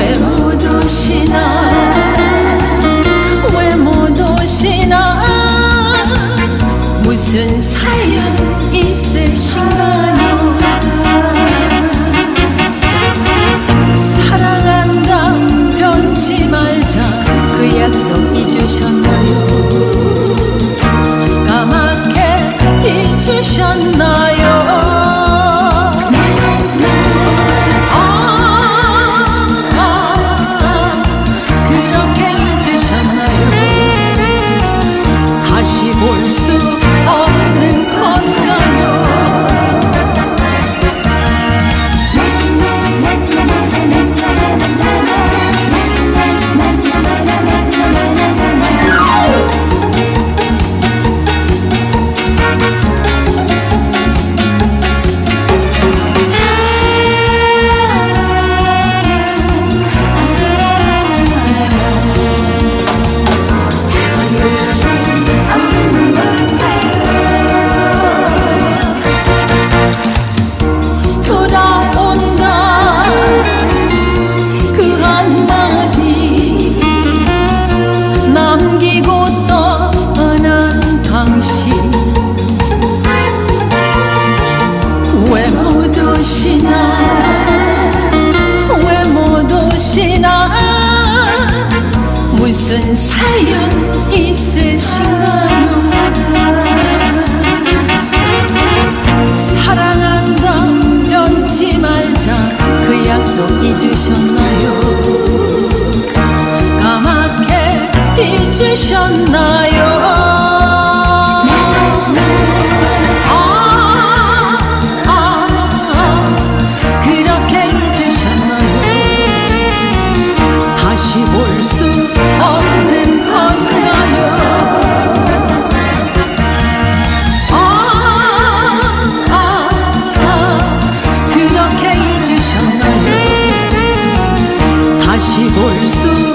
왜 못 오시나 무슨 사연 있으신가요? 사랑한다 변치 말자 그 약속 잊으셨나요? 까맣게 잊으셨나요? 惜薄日，思。